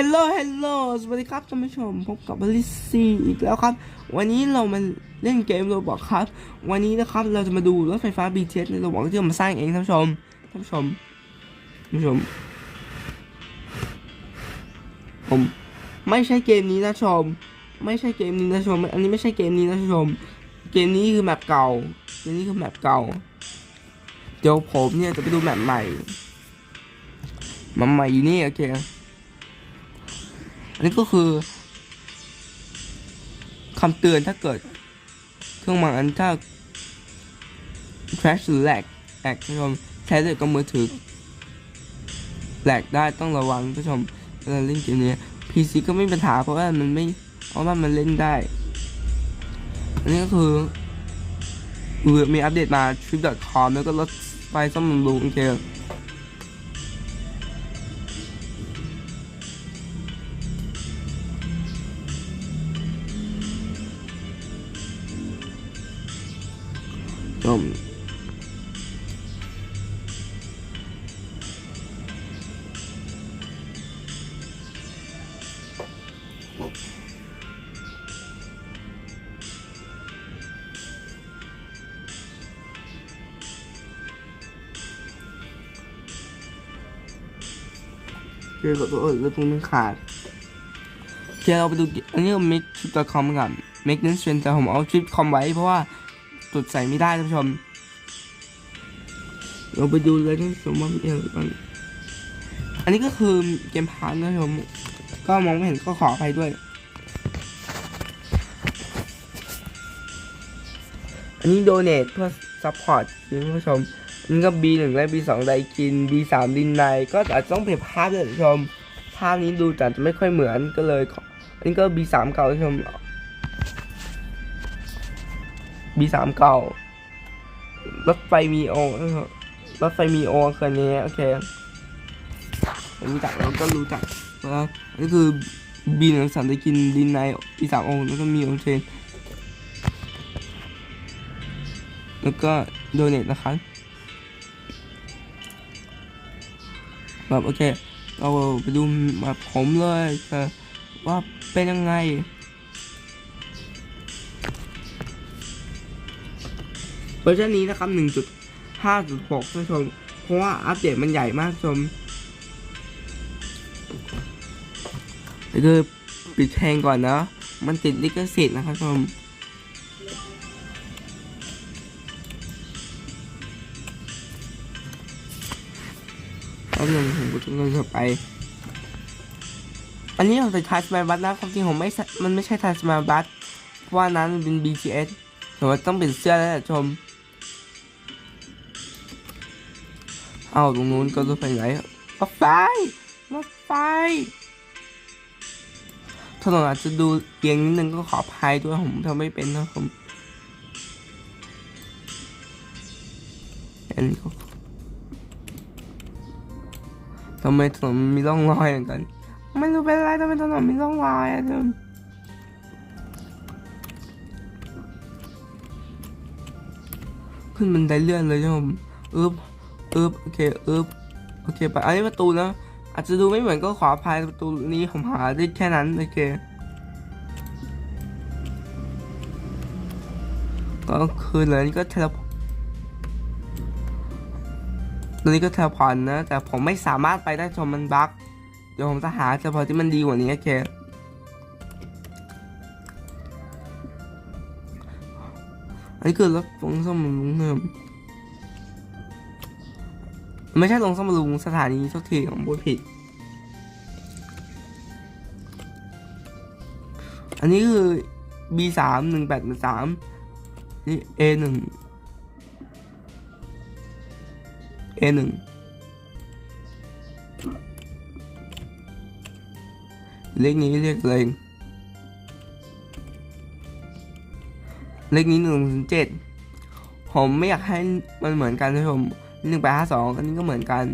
ฮลโลเฮลโลสวัสดีครับท่านผู้ชม พบกับบริซี่อีกแล้วครับ วันนี้เรามาเล่นเกมโรบอกครับ วันนี้นะครับเราจะมาดูรถไฟฟ้า BTS ในระหว่างที่เรามาสร้างเองท่านผู้ชม ท่านผู้ชม ท่านผู้ชม ผมไม่ใช่เกมนี้นะชม ไม่ใช่เกมนี้นะชม อันนี้ไม่ใช่เกมนี้นะชม เกมนี้คือแมปเก่าเกมนี้คือแมปเก่า เดี๋ยวผมเนี่ยจะไปดูแมปใหม่มปใหม่อยู่นี่โอเค อันนี้ก็คือคำเตือนถ้าเกิด เครื่องหมายอันถ้า crash หรือ lag lag ท่านผู้ชมใช้ด้วยกับมือถือ lag ได้ต้องระวังผู้ชมเวลาเล่นเกมนี้ PC ก็ไม่มีปัญหาเพราะว่ามันไม่เพราะว่ามันเล่นได้ อันนี้ก็คือมีอัปเดตมา trip.com แล้วก็รถไฟซ่อมบำรุงโอเค อกับตัวอื่นแล้วตรงนี้ขาดเคเราไปดูอันนี้เรา make trip.com กับ make n e x t trend แต่ผมเอา trip.com ไว้เพราะว่าจุดใส่ไม่ได้ท่านผู้ชม เราไปดูเลยท่านผู้ชมว่ามีอะไรบ้างอันนี้ก็คือเกมพาร์ทนะท่านผู้ชมก็มองไม่เห็นก็ขออภัยด้วย อันนี้โดเนทเพื่อซัพพอร์ตท่านผู้ชม นนี้ก็ B1 และ B2 ไดกิน B3 ดินไนก็อาจจะต้องเปลี่ยนภาพด้วยท่านผู้ชม ภาพนี้ดูแต่จะไม่ค่อยเหมือนก็เลยอันนี้ก็ B3 เก่าท่านผู้ชม B สามเก่ารถไฟมีโอรถไฟมีโอคืนนี้โอเครู้จักเราก็รู้จักแล้วอันนี้คือ B หนึ่งสามได้กินดินใน B สามโอแล้วก็มีโอเชนแล้วก็โดเนทนะครับ แบบโอเค เราไปดูแบบผมเลยว่าเป็นยังไงเวอร์ชันนี้นะครับ1.5.6ท่านชม เพราะว่าอัปเดตมันใหญ่มากชมเดี๋ยวคือปิดแทงก่อนนะ มันติดลิขสิทธิ์นะครับท่านชม ป๊บนึงผมก็ต้าไป อันนี้เราจะทัชมาบัตนะความจริงผมไม่ มันไม่ใช่ทัชมาบัตเพราะว่านั้นเป็น BTS แต่ว่าต้องเป็นเสื้อแล้วแหละชม เอาตรงนู้นก็รถไฟไหนรถไฟรถไฟถนนอาจจะดูเอียงนิดนึงก็ขออภัยด้วยผมทำไม่เป็นนะผมอันนี้ก็ ทำไมถนนมีร่องรอยอย่างกัน ไม่รู้เป็นไรทำไมถนนมีร่องรอยอะเดิมขึ้นบันไดเลื่อนเลยท่านผมอึบอึบโอเคอึบโอเคไปอันนี้ประตูนะอาจจะดูไม่เหมือนก็ขออภัยประตูนี้ผมหาได้แค่นั้นโอเคก็คือเลยก็เทเลพ ตอนนี้ก็เทอร์ตนะ แต่ผมไม่สามารถไปได้ชมมันบั๊กเดี๋ยวผมจะหาเทเลพอร์ตที่มันดีกว่านี้โอเคอันนี้คือรถลงส้มลุงเนิมไม่ใช่ลงส้มลุงสถานีสักทีของพูดผิด อันนี้คือ B สามหนึ่งแปดสามนี่ A หนึ่ง A หนึ่งเลขนี้เรียกอะไรเลขนี้หนึ่งถึงเจ็ดผมไม่อยากให้มันเหมือนกันนะผมหนึ่งแปดห้าสองอันนี้ก็เหมือนกัน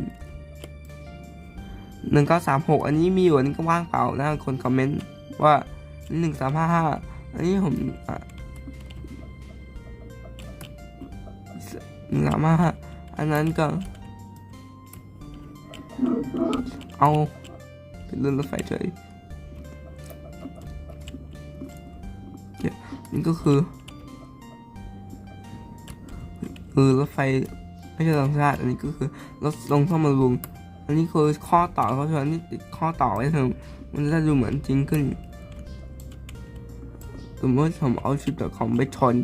หนึ่งเก้าสามหกอันนี้มีอยู่อันนี้ก็ว่างเปล่านะคนคอมเมนต์ว่าหนึ่งสามห้าห้าอันนี้ผมหนึ่งสามห้าอันนั้นก็ เอาไปเลื่อนรถไฟเฉยอเคนี่ก็คือเออรถไฟไม่ใช่รางชาติอันนี้ก็คือรถลงท่อมารุงอันนี้คือข้อต่อเขาชวนนี่ติดข้อต่อไว้เถอะมันจะดูเหมือนจริงขึ้น สมมติผมเอาชิป .com ไปชน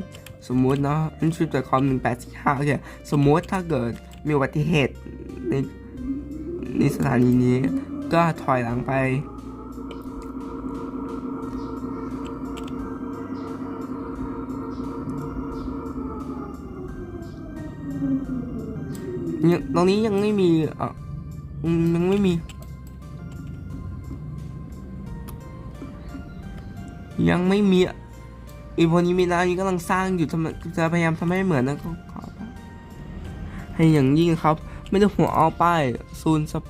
สมมตินะอันชิป .com หนึ่งแปดสี่ห้าโอเคสมมติถ้าเกิดมีอุบัติเหตุใน ในสถานีนี้ก็ถอยหลังไปยังตรงนี้ยังไม่มีอะยังไม่มี ยังไม่มีอะอีพวกนี้มีนานี้กำลังสร้างอยู่ทำจะพยายามทำให้เหมือนนะก็ขอให้อย่างยิ่งครับ ไม่ต้องหัวเอาป้ายซูนซับ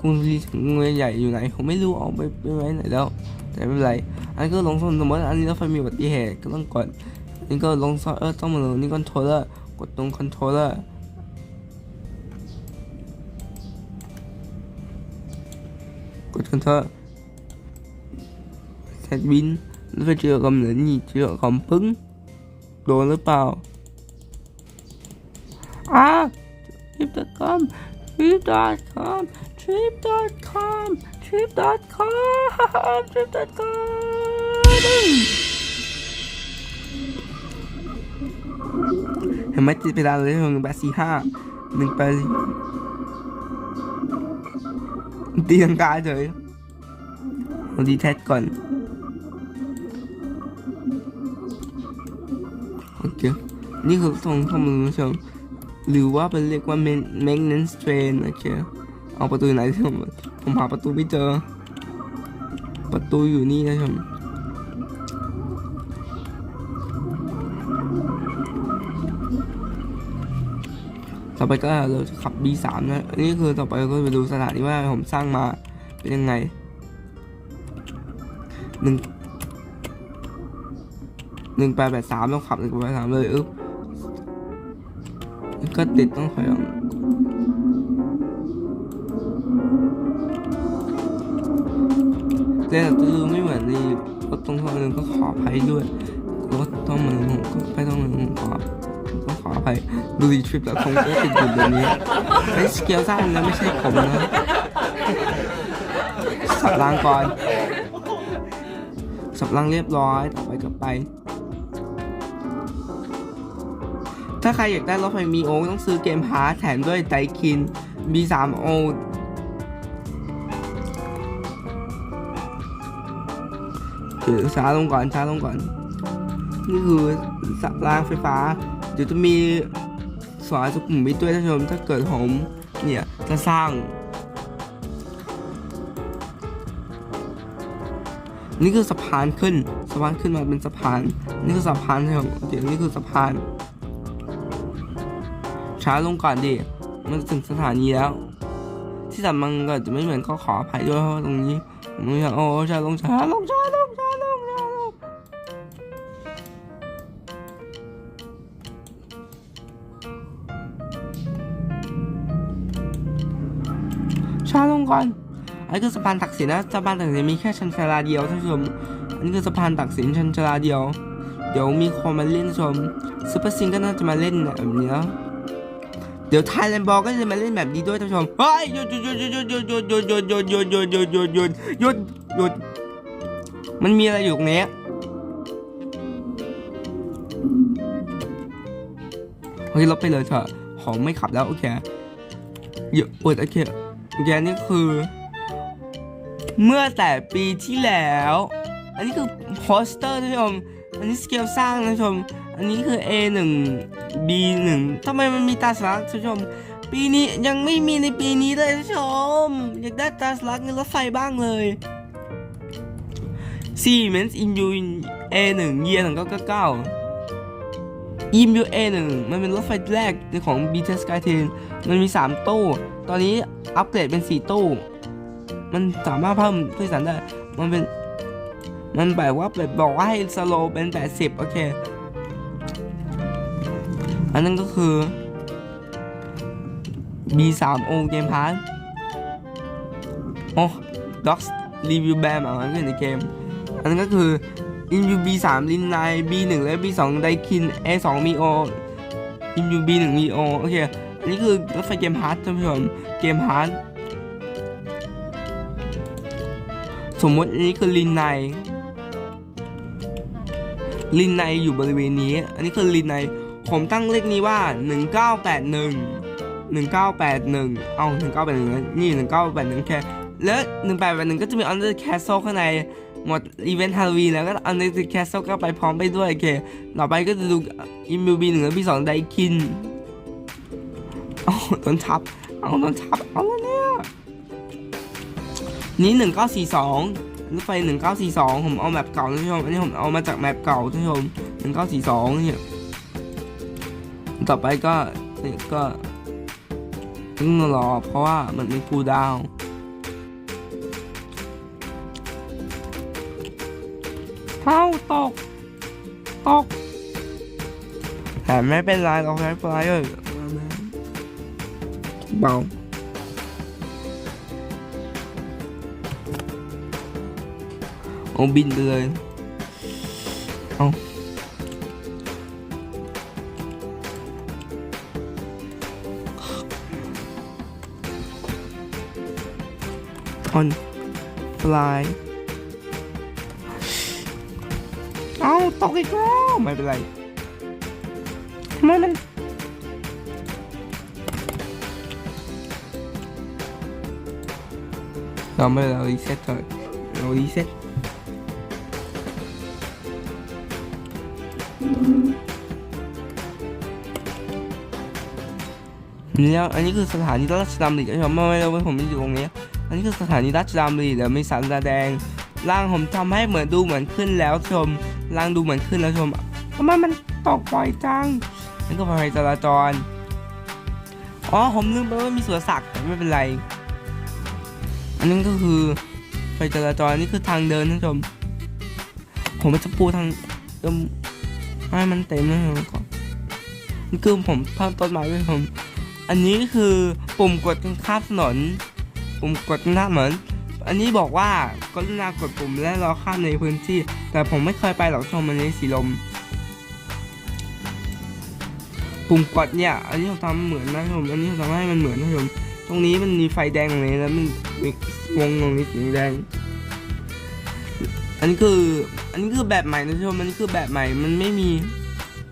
กรุงรีถึงเมืองใหญ่อยู่ไหนผมไม่รู้เอาไปไปไว้ไหนแล้ว แต่ไม่เป็นไร อันก็ลงสมมติอันนี้รถไฟมีอุบัติเหตุก็ต้องกดอันนี้ก็ลงซอเออต้องมาลงนี่คอนโทรลเลอร์กดตรงคอนโทรลเลอร์กด Ctrl แซดวินแล้วไปเจอคำหนือนี่เจอคำพึ่งโดนหรือเปล่าอะ trip.com trip.com trip.com trip.com trip.com เห็นไหมติดไปแล้วเลยหนึ่งแปดสี่ห้าหนึ่งแปดตีลังกาเฉยดีแท็กก่อนโอเคนี่คือตรงข้อมูลคุณผู้ชม หรือว่าเป็นเรียกว่า main- maintenance train โอเคเอาประตูไหนที่ผมผมหาประตูไม่เจอ ประตูอยู่นี่นะชมต่อไปก็เราจะขับ B3 นะ อันนี้คือต่อไปเราก็ไปดูสถานีว่าผมสร้างมาเป็นยังไงหนึ่งหนึ่งแปดแปดสามต้องขับหนึ่งแปดแปดสามเลยอึ๊บ ก็ติดต้องถอยหลังแต่ตื้อไม่เหมือนในรถตรงทางนึงก็ขออภัยด้วยรถต้องมือผมก็ไปต้องมือผมขอก็ขออภัยดูดีทริปแล้วคงก็ติดอยู่แบบนี้ไอ้สเกลสร้างนะไม่ใช่ผมนะสับรางก่อน สับรางเรียบร้อยต่อไปก็ไป ถ้าใครอยากได้รถไฟมีโอต้องซื้อเกมพาร์ทแถมด้วยไดคิน B3O เดี๋ยวช้าลงก่อนช้าลงก่อน นี่คือสรางไฟฟ้า เดี๋ยวจะมีสายสุขุมวิทด้วยท่านผู้ชมถ้าเกิดผมเนี่ยจะสร้าง นี่คือสะพานขึ้นสะพานขึ้นมาเป็นสะพาน นี่คือสะพานใช่ไหมเดี๋ยวนี่คือสะพาน ช้าลงก่อนดิ มันถึงสถานีแล้ว ที่สำคัญก็จะไม่เหมือนก็ขออภัยด้วยเพราะตรงนี้ผมอยากโอ้ช้าลงช้าลงช้าลงช้าลงช้าลงช้าลงก่อนอันนี้คือสะพานตักสินนะสะพานตักสินมีแค่ชันชาลาเดียวท่านผู้ชมอันนี้คือสะพานตักสินชันชาลาเดียว เดี๋ยวมีคนมาเล่นชมซูเปอร์ซิงก็น่าจะมาเล่นแบบนี้แล้ว ดี๋ยวไทยแลนด์บอลก็จะมาเล่นแบบนี้ด้วยท่านผู้ชมเฮ้ยหยุดหยุดหยุดหยุดหยุดหยุดหยุดหยุดหยุดหยุดหยุดหยุดหยุดหยุดหยุดหยุดมันมีอะไรอยู่ตรงนี้โอเคลบไปเลยเถอะของไม่ขับแล้วโอเคเยอะโอเคโอเคนี่คือ เมื่อแต่ปีที่แล้ว อันนี้คือโปสเตอร์ท่านผู้ชม อันนี้สเกลสร้างท่านผู้ชม อันนี้คือ A1 B1 ทำไมมันมีตาสลักท่านผู้ชม ปีนี้ยังไม่มีในปีนี้เลยท่านผู้ชม อยากได้ตาสลักเงินรถไฟบ้างเลย Siemens in U A1 Year 1999 EMU A1 มันเป็นรถไฟแรกของ BTS Skytrain มันมี 3 ตู้ ตอนนี้อัปเกรดเป็น 4 ตู้ มันสามารถเพิ่มผู้โดยสารได้ มันเป็น มันแบบว่าแบบบอกว่าให้สโลเป็น 80 โอเค อันนั้นก็คือ B3O Game Pass โอ้ Docs Review Bear หมามันก็อยู่ในเกม อันนั้นก็คือ i n u b 3 ลินไน b 1 และ b 2 ไดคิน a 2 มีโอ i n u b 1 มีโอโอเค อันนี้คือรถไฟเกมฮาร์ดท่านผู้ชม เกมฮาร์ดสมมติอันนี้คือลินไนลินในอยู่บริเวณนี้ อันนี้คือลินใน ผมตั้งเลขนี้ว่า 1981 1981 เอา 1981 นี่ 1981 แค่ แล้ว 1881 ก็จะมี Under the Castle ข้างใน หมดอีเวนต์ฮาโลวีนแล้วก็ Under the Castle ก็ไปพร้อมไปด้วย โอเค ต่อไปก็จะดูอิมบิวบีหนึ่งและบีสองไดคิน เอาโดนทับ เอาโดนทับ เอาแล้วเนี่ย นี่1942รถไฟ1942 ผมเอาแมปเก่าท่านผู้ชม อันนี้ผมเอามาจากแมปเก่าท่านผู้ชม1942เนี่ย ต่อไปก็เนี่ยก็ต้องรอเพราะว่ามันมีคูดาวเท้าตก ตก แต่ไม่เป็นไรเราใช้ไฟเลยเบาเอาบินไปเลย ออนฟลายเอาตกอีกแล้วไม่เป็นไรทำไมมันเราไม่เรารีเซ็ตก่อนเรารีเซ็ตแล้วอันนี้คือสถานีราชดำริท่านผู้ชมไม่ไม่ไม่ผมไม่อยู่ตรงนี้ อันนี้คือสถานีราชดำริเดี๋ยวมีสันแดงร่างผมทำให้เหมือนดูเหมือนขึ้นแล้วชมร่างดูเหมือนขึ้นแล้วชมทำไมมันตกบ่อยจังนั่นก็ไฟจราจรอ๋อผมลืมไปว่ามีสวนสัตว์แต่ไม่เป็นไร อันนี้นก็คือไฟจราจรนี่คือทางเดินท่านผู้ชม ผมจะปูทางเดิมให้มันเต็มนะท่านผู้ชมก่อนนี่คือผมเพิ่มต้นไม้ไว้ผม อันนี้คือปุ่มกดข้ามถนน ปุ่มกดหน้าเหมือน อันนี้บอกว่ากรุณากดปุ่มและรอข้ามในพื้นที่ แต่ผมไม่เคยไปหรอกชมอันนี้สีลม ปุ่มกดเนี่ย อันนี้ผมทำเหมือนนะชมอันนี้ผมทำให้มันเหมือนนะชมตรงนี้มันมีไฟแดงตรงนี้แล้วมันมีวงตรงนี้สีแดง อันนี้คือ อันนี้คือแบบใหม่นะชมอันคือแบบใหม่ มันไม่มี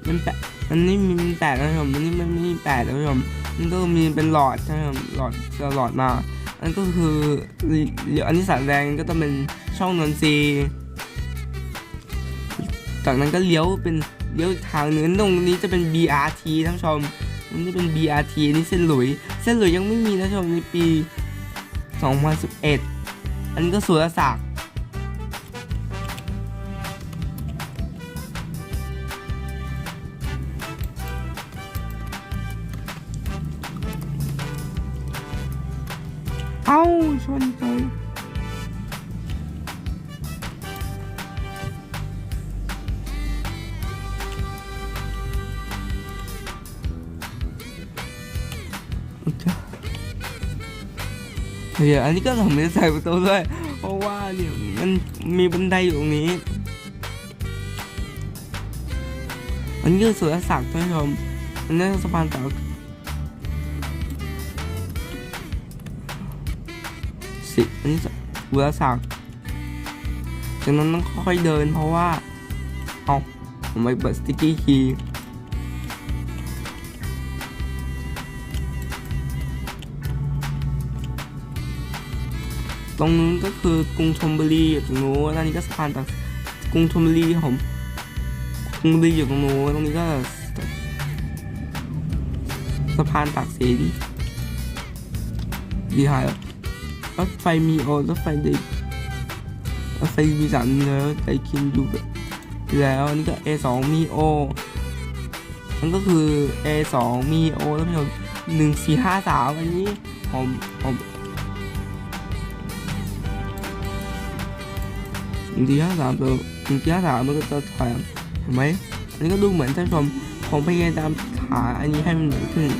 มันแปะมันไม่มีมันแปดนะชมอันนี้มันไม่มีแปดนะชมมันก็มีเป็นหลอดใช่ไหมครับหลอดจะหลอดมา นนก็คือเดี๋ยวอันที่สามแดงก็ต้องเป็นช่องนนทรีจากนั้นก็เลี้ยวเป็นเลี้ยวทางหนึงตรงนี้จะเป็น BRT ท่านผู้ชมอันนี้เป็น BRT นี่เส้นหลุย เส้นหลุยยังไม่มีนะท่านผู้ชมในปี 2011 อันนี้ก็สุรศักดิ์ ชนใจโอเคเดี๋ยวอันนี้ก็ผมไม่ได้ใส่ประตูด้วย เพราะว่าเนี่ยมันมีบันไดอยู่ตรงนี้ อันนี้คือสุรศักดิ์ท่านผู้ชมอันนี้สะพานต่อ สิอันนี้สุรศักดิ์จากนั้นต้องค่อยเดินเพราะว่า เอาผมไปเปิดสติ๊กกี้คีย์ตรงนู้นก็คือกรุงธนบุรีอยู่ตรงนู้นแล้วนี่ก็สะพานต่างกรุงธนบุรีผมกรุงธนบุรีอยู่ตรงนู้นตรงนี้ก็สะพานตากสินดีหายแล้ว รถไฟมีโอรถไฟเด็กรถไฟมีสามแล้วไอคินอยู่แบบแล้วอันนี่ก็ A2 มีโอมันก็คือ A2 มีโอแล้วพี่ชมหนึ่งสี่ห้าสามอันนี้ผมผมหนึ่งสี่ห้าสามตัวหนึ่งสี่ห้าสามมันก็จะถอยเห็นไหมอันนี้ก็ดูเหมือนท่านผู้ชมผมพยายามหาอันนี้ให้มันเหมือนขึ้น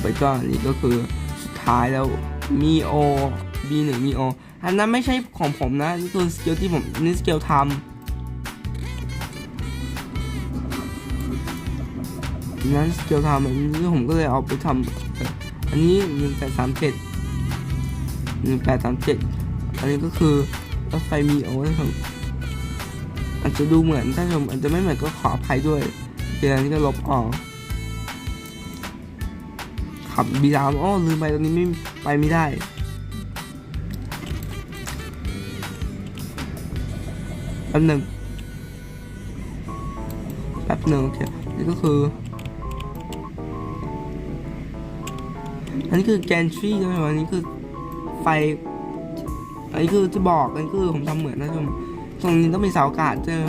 ไปก็อันนี้ก็คือสุดท้ายแล้วมีโอ B1 มีโออันนั้นไม่ใช่ของผมนะนี่คือสกิลที่ผมนี่สกิลทำนั้นสกิลทำอันนี้ผมก็เลยเอาไปทำอันนี้หนึ่งแปดสามเจ็ดหนึ่งแปดสามเจ็ดอันนี้ก็คือรถไฟมีโอนะครับอาจจะดูเหมือนถ้าผมอาจจะไม่เหมือนก็ขออภัยด้วยเดี๋ยวอันนี้ก็ลบออก ขับบีรามอ้อลืมไปตรงนี้ไม่ไปไม่ได้ แป๊บหนึ่งแป๊บหนึ่งโอเคนี่ก็คือ อันนี้คือแกนทรีใช่ไหมอันนี้คือไฟ อันนี้คือจะบอก อันนี้คือผมทำเหมือนนะชมตรงนี้ต้องมีเสาอากาศใช่ไหม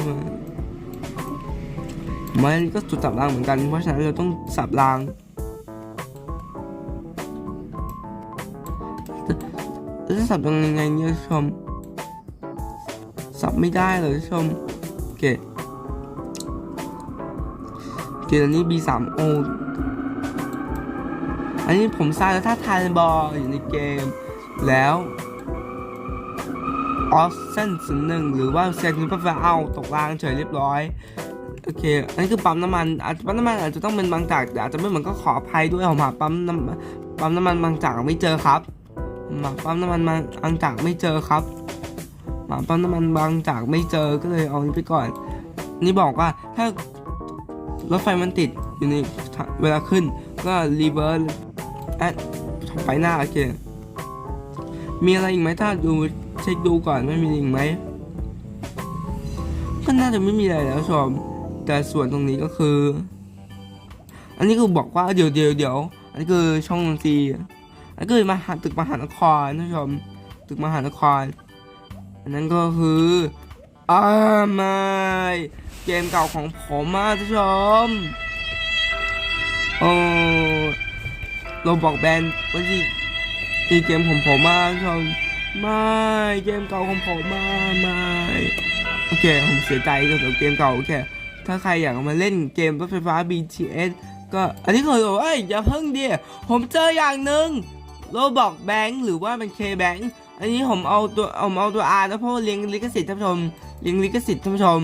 มันก็จุดสับรางเหมือนกัน เพราะฉะนั้นเราต้องสับราง แล้วจะสับยังไงเนี่ยชม สับไม่ได้เลยชมโอเคโอเคอันนี้ B3O อันนี้ผมสร้างแล้วถ้าทายบอลอยู่ในเกม แล้วออฟเซนศูนย์หนึ่งหรือว่าเซนต์ปั๊บเอาตกรางเฉยเรียบร้อยโอเค อันนี้คือปั๊มน้ำมัน อาจจะปั๊มน้ำมันอาจจะต้องเป็นบางจากแต่อาจจะไม่เหมือนก็ขออภัยด้วยผมหาปั๊มน้ำปั๊มน้ำมันบางจากไม่เจอครับ ผมาปั๊มน้ำมันบางจากไม่เจอครับ หมาปั๊มน้ำมันบางจากไม่เจอก็เลยเอานี้ไปก่อน นี่บอกว่าถ้ารถไฟมันติดอยู่ในเวลาขึ้นก็รีเวิร์สแอดไปหน้าโอเคมีอะไรอีกไหมถ้าดูเช็คดูก่อนไม่มีอีกไหมก็น่าจะไม่มีอะไรแล้วชมแต่ส่วนตรงนี้ก็คือ อันนี้คือบอกว่าเดี๋ยวเดี๋ยวเดี๋ยวอันนี้คือช่องดนตรี อันนี้คือมหาตึกมหานครท่านผู้ชมตึกมหานคร อันนั้นก็คืออ่าไม่เกมเก่าของผมมาท่านผู้ชมโอ้โรบอกแบนวันที่ที่เกมของผมมาท่านผู้ชมไม่เกมเก่าของผมมาไม่โอเคผมเสียใจกับเกมเก่าโอเคถ้าใครอยากมาเล่นเกมรถไฟฟ้า BTS ก็อันนี้เคยบอกว่าเอ้ยอย่าเพิ่งดิผมเจออย่างหนึ่ง โรบอกแบงค์หรือว่าเป็น K Bank อันนี้ผมเอาตัวผมเอาตัว R นะเพราะว่าเลี้ยงลิขสิทธิ์ท่านผู้ชมเลี้ยงลิขสิทธิ์ท่านผู้ชม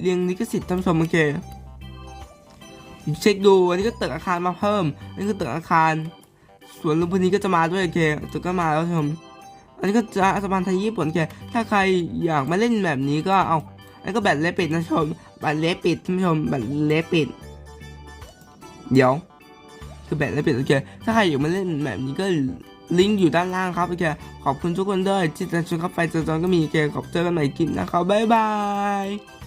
เลี้ยงลิขสิทธิ์ท่านผู้ชมโอเคเช็คดูอันนี้ก็ตึกอาคารมาเพิ่มอันนี้ก็ตึกอาคารสวนลุมพินีก็จะมาด้วยโอเคตึกก็มาแล้วท่านผู้ชมอันนี้ก็จะสะพานไทยญี่ปุ่นแกถ้าใครอยากมาเล่นแบบนี้ก็เอาอันนี้ก็แบตเลปิดนะชมแบตเลปิดท่านผู้ชมแบตเลปิด เดี๋ยว คือแบตและเปลปิดโอเคถ้าใครอยากมาเล่นแบบนี้ก็ลิงก์อยู่ด้านล่างครับโอเคขอบคุณทุกคนด้วยที่จะชมเข้าไปเจอจอนก็มีโอเคขอบเจอกันใหม่คลิปนะครับบ๊ายบาย